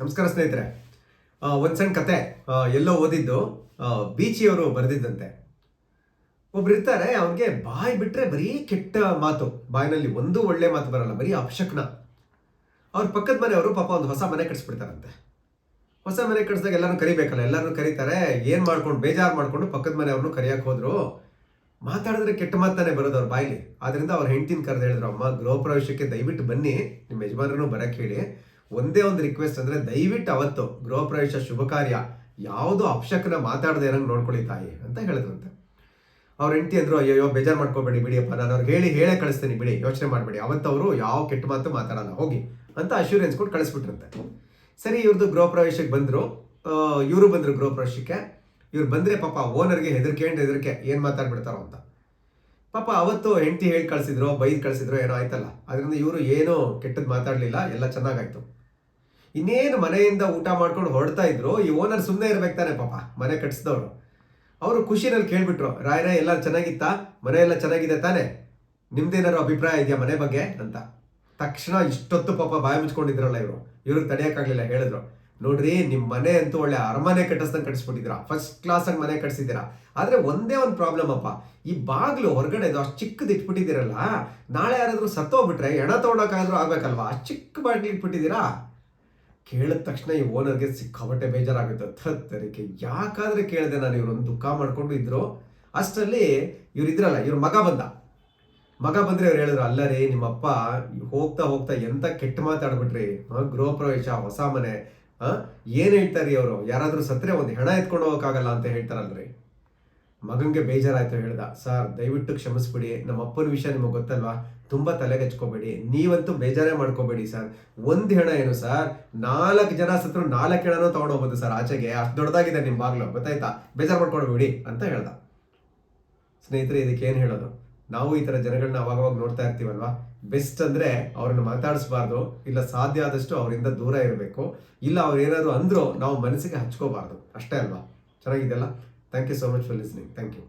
ನಮಸ್ಕಾರ ಸ್ನೇಹಿತರೆ. ಒಂದು ಸಣ್ಣ ಕತೆ ಎಲ್ಲೋ ಓದಿದ್ದು ಬೀಚಿಯವರು ಬರೆದಿದ್ದಂತೆ. ಒಬ್ರು ಇರ್ತಾರೆ, ಅವ್ರಿಗೆ ಬಾಯಿ ಬಿಟ್ರೆ ಬರೀ ಕೆಟ್ಟ ಮಾತು, ಬಾಯಿನಲ್ಲಿ ಒಂದು ಒಳ್ಳೆ ಮಾತು ಬರಲ್ಲ, ಬರೀ ಅಪಶಕ್ನ. ಅವ್ರ ಪಕ್ಕದ ಮನೆಯವರು ಪಾಪ ಒಂದು ಹೊಸ ಮನೆ ಕಟ್ಸ್ಬಿಡ್ತಾರಂತೆ. ಹೊಸ ಮನೆ ಕಟ್ಸಿದಾಗ ಎಲ್ಲರೂ ಕರಿಬೇಕಲ್ಲ ಎಲ್ಲರೂ ಕರೀತಾರೆ, ಏನ್ ಮಾಡ್ಕೊಂಡು, ಬೇಜಾರು ಮಾಡ್ಕೊಂಡು ಪಕ್ಕದ ಮನೆಯವ್ರನ್ನು ಕರಿಯಕ್ಕೆ ಹೋದ್ರು. ಮಾತಾಡಿದ್ರೆ ಕೆಟ್ಟ ಮಾತಾನೆ ಬರೋದು ಅವ್ರ ಬಾಯಿಲಿ ಆದ್ರಿಂದ ಅವ್ರ ಹೆಂಡತಿನ ಕರೆದು ಹೇಳಿದ್ರು, ಅಮ್ಮ ಗೃಹ ಪ್ರವೇಶಕ್ಕೆ ದಯವಿಟ್ಟು ಬನ್ನಿ ನಿಮ್ಮ ಯಜಮಾನರನ್ನು ಬರಕ್ಕೆ ಹೇಳಿ. ಒಂದೇ ಒಂದು ರಿಕ್ವೆಸ್ಟ್ ಅಂದ್ರೆ ದಯವಿಟ್ಟು ಅವತ್ತು ಗೃಹ ಪ್ರವೇಶ ಶುಭ ಕಾರ್ಯ ಯಾವುದು ಅಪ್ಶಕನ ಮಾತಾಡದೆ ಇರಂಗ್ ನೋಡ್ಕೊಳ್ಳಿ ತಾಯಿ ಅಂತ ಹೇಳಿದ್ರಂತೆ. ಅವ್ರ ಹೆಂಡತಿ ಅಂದ್ರು ಅಯ್ಯೋ ಬೇಜಾರು ಮಾಡ್ಕೋಬೇಡಿ ಬಿಡಿಯಪ್ಪ, ನಾನು ಅವ್ರಿಗೆ ಹೇಳಿ, ಹೇಳೇ ಕಳಿಸ್ತೀನಿ ಬಿಡಿ, ಯೋಚನೆ ಮಾಡಬೇಡಿ. ಅವತ್ತವರು ಯಾವ ಕೆಟ್ಟ ಮಾತು ಮಾತಾಡಲ್ಲ, ಹೋಗಿ ಅಂತ ಅಶ್ಯೂರೆನ್ಸ್ ಕೊಟ್ಟು ಕಳಿಸ್ಬಿಟ್ರಂತೆ. ಸರಿ ಇವ್ರದ್ದು ಗೃಹ ಪ್ರವೇಶಕ್ಕೆ ಬಂದ್ರು. ಇವರು ಬಂದ್ರು ಗೃಹ ಪ್ರವೇಶಕ್ಕೆ. ಇವ್ರು ಬಂದ್ರೆ ಪಾಪ ಓನರ್ಗೆ ಹೆದರ್ಕೆ ಅಂಡ್ ಹೆದರ್ಕೆ, ಏನ್ ಮಾತಾಡ್ಬಿಡ್ತಾರೋ ಅಂತ. ಪಾಪ ಅವತ್ತು ಹೆಂಡತಿ ಹೇಳಿ ಕಳಿಸಿದ್ರು, ಬೈದು ಕಳಿಸಿದ್ರು ಏನೋ ಆಯ್ತಲ್ಲ. ಅದರಿಂದ ಇವರು ಏನೂ ಕೆಟ್ಟದ್ದು ಮಾತಾಡ್ಲಿಲ್ಲ, ಎಲ್ಲ ಚೆನ್ನಾಗಾಯ್ತು. ಇನ್ನೇನು ಮನೆಯಿಂದ ಊಟ ಮಾಡ್ಕೊಂಡು ಹೊರಡ್ತಾ ಇದ್ರು, ಈ ಓನರ್ ಸುಮ್ಮನೆ ಇರ್ಬೇಕು ತಾನೆ ಪಾಪ, ಮನೆ ಕಟ್ಸಿದವರು. ಅವರು ಖುಷಿನಲ್ಲಿ ಕೇಳ್ಬಿಟ್ರು ರಾಯರ ಎಲ್ಲ ಚೆನ್ನಾಗಿತ್ತಾ? ಮನೆ ಎಲ್ಲ ಚೆನ್ನಾಗಿದೆ ತಾನೆ? ನಿಮ್ದೇನಾದ್ರು ಅಭಿಪ್ರಾಯ ಇದೆಯಾ ಮನೆ ಬಗ್ಗೆ? ಅಂತ. ತಕ್ಷಣ ಇಷ್ಟೊತ್ತು ಪಾಪ ಬಾಯಿ ಮುಚ್ಕೊಂಡಿದ್ರಲ್ಲ ಇವರು. ಇವ್ರಿಗೆ ತಡೆಯೋಕ್ಕಾಗಲಿಲ್ಲ ಹೇಳಿದ್ರು. ನೋಡ್ರಿ ನಿಮ್ಮ ಮನೆ ಅಂತೂ ಒಳ್ಳೆ ಅರಮನೆ ಕಟ್ಟಿಸ್ದಂಗೆ ಕಟ್ಟಿಸ್ಬಿಟ್ಟಿದ್ದೀರಾ ಫಸ್ಟ್ ಕ್ಲಾಸ್ ಮನೆ ಕಟ್ಸಿದ್ದೀರಾ. ಆದ್ರೆ ಒಂದೇ ಒಂದು ಪ್ರಾಬ್ಲಮ್ ಅಪ್ಪ. ಈ ಬಾಗ್ಲು ಹೊರಗಡೆ ಅಷ್ಟು ಚಿಕ್ಕದು ಇಟ್ಬಿಟ್ಟಿದ್ದೀರಲ್ಲ, ನಾಳೆ ಯಾರಾದರೂ ಸತ್ತೋಗ್ಬಿಟ್ರೆ ಎಣ ತಗೊಳಕಾದ್ರೂ ಆಗ್ಬೇಕಲ್ವಾ? ಅಷ್ಟು ಚಿಕ್ಕ ಬಾಗಿಲು ಇಟ್ಬಿಟ್ಟಿದ್ದೀರಾ? ಕೇಳಿದ ತಕ್ಷಣ ಈ ಓನರ್ಗೆ ಸಿಕ್ಕಾಪಟ್ಟೆ ಬೇಜಾರಾಗುತ್ತೆ. ತತ್ತರಿಕೆ ಯಾಕಾದ್ರೆ ಕೇಳಿದೆ ನಾನು ಇವರೊಂದು ದುಃಖ ಮಾಡ್ಕೊಂಡು ಇದ್ರು. ಅಷ್ಟರಲ್ಲಿ ಇವ್ರು ಇದ್ರಲ್ಲ, ಇವ್ರ ಮಗ ಬಂದ. ಮಗ ಬಂದ್ರೆ ಇವ್ರು ಹೇಳಿದ್ರು, ಅಲ್ಲ ರೀ, ನಿಮ್ಮಪ್ಪ ಹೋಗ್ತಾ ಹೋಗ್ತಾ ಎಂತ ಕೆಟ್ಟ ಮಾತಾಡ್ಬಿಟ್ರಿ. ಗೃಹ ಪ್ರವೇಶ ಹೊಸ ಮನೆ. ಏನ್ ಹೇಳ್ತಾರಿ ಅವರು? ಯಾರಾದ್ರೂ ಸತ್ರೆ ಒಂದು ಹೆಣ ಎತ್ಕೊಂಡು ಹೋಗಕ್ಕಾಗಲ್ಲ ಅಂತ ಹೇಳ್ತಾರಲ್ರಿ. ಮಗಂಗೆ ಬೇಜಾರಾಯ್ತು ಹೇಳ್ದ, ಸರ್, ದಯವಿಟ್ಟು ಕ್ಷಮಿಸ್ಬಿಡಿ. ನಮ್ಮ ಅಪ್ಪನ ವಿಷಯ ನಿಮಗೆ ಗೊತ್ತಲ್ವಾ? ತುಂಬಾ ತಲೆಗೆಚ್ಕೋಬೇಡಿ ನೀವಂತೂ ಬೇಜಾರೇ ಮಾಡ್ಕೋಬೇಡಿ, ಸರ್. ಒಂದು ಹೆಣ ಏನು, ಸರ್? ನಾಲ್ಕು ಜನ ಸತ್ರು ನಾಲ್ಕು ಹೆಣನೂ ತಗೊಂಡೋಗ್ಬೋದು, ಸರ್, ಆಚೆಗೆ. ಅಷ್ಟು ದೊಡ್ಡದಾಗಿದೆ ನಿಮ್ಮ ಬಾಗ್ಲು. ಗೊತ್ತಾಯ್ತಾ? ಬೇಜಾರು ಮಾಡ್ಕೊಂಡ್ಬಿಡಿ ಅಂತ ಹೇಳ್ದ. ಸ್ನೇಹಿತರೆ, ಇದಕ್ಕೆ ಏನು ಹೇಳೋದು? ನಾವು ಈ ತರ ಜನಗಳನ್ನ ಅವಾಗವಾಗ ನೋಡ್ತಾ ಇರ್ತೀವಲ್ವಾ? ಬೆಸ್ಟ್ ಅಂದ್ರೆ ಅವ್ರನ್ನ ಮಾತಾಡಿಸ್ಬಾರ್ದು. ಇಲ್ಲ, ಸಾಧ್ಯ ಆದಷ್ಟು ಅವರಿಂದ ದೂರ ಇರಬೇಕು. ಇಲ್ಲ, ಅವ್ರು ಏನಾದ್ರು ಅಂದರೂ ನಾವು ಮನಸ್ಸಿಗೆ ಹಚ್ಕೋಬಾರ್ದು. ಅಷ್ಟೇ ಅಲ್ವಾ? ಚೆನ್ನಾಗಿದೆಯಲ್ಲ? Thank you so much for listening. Thank you.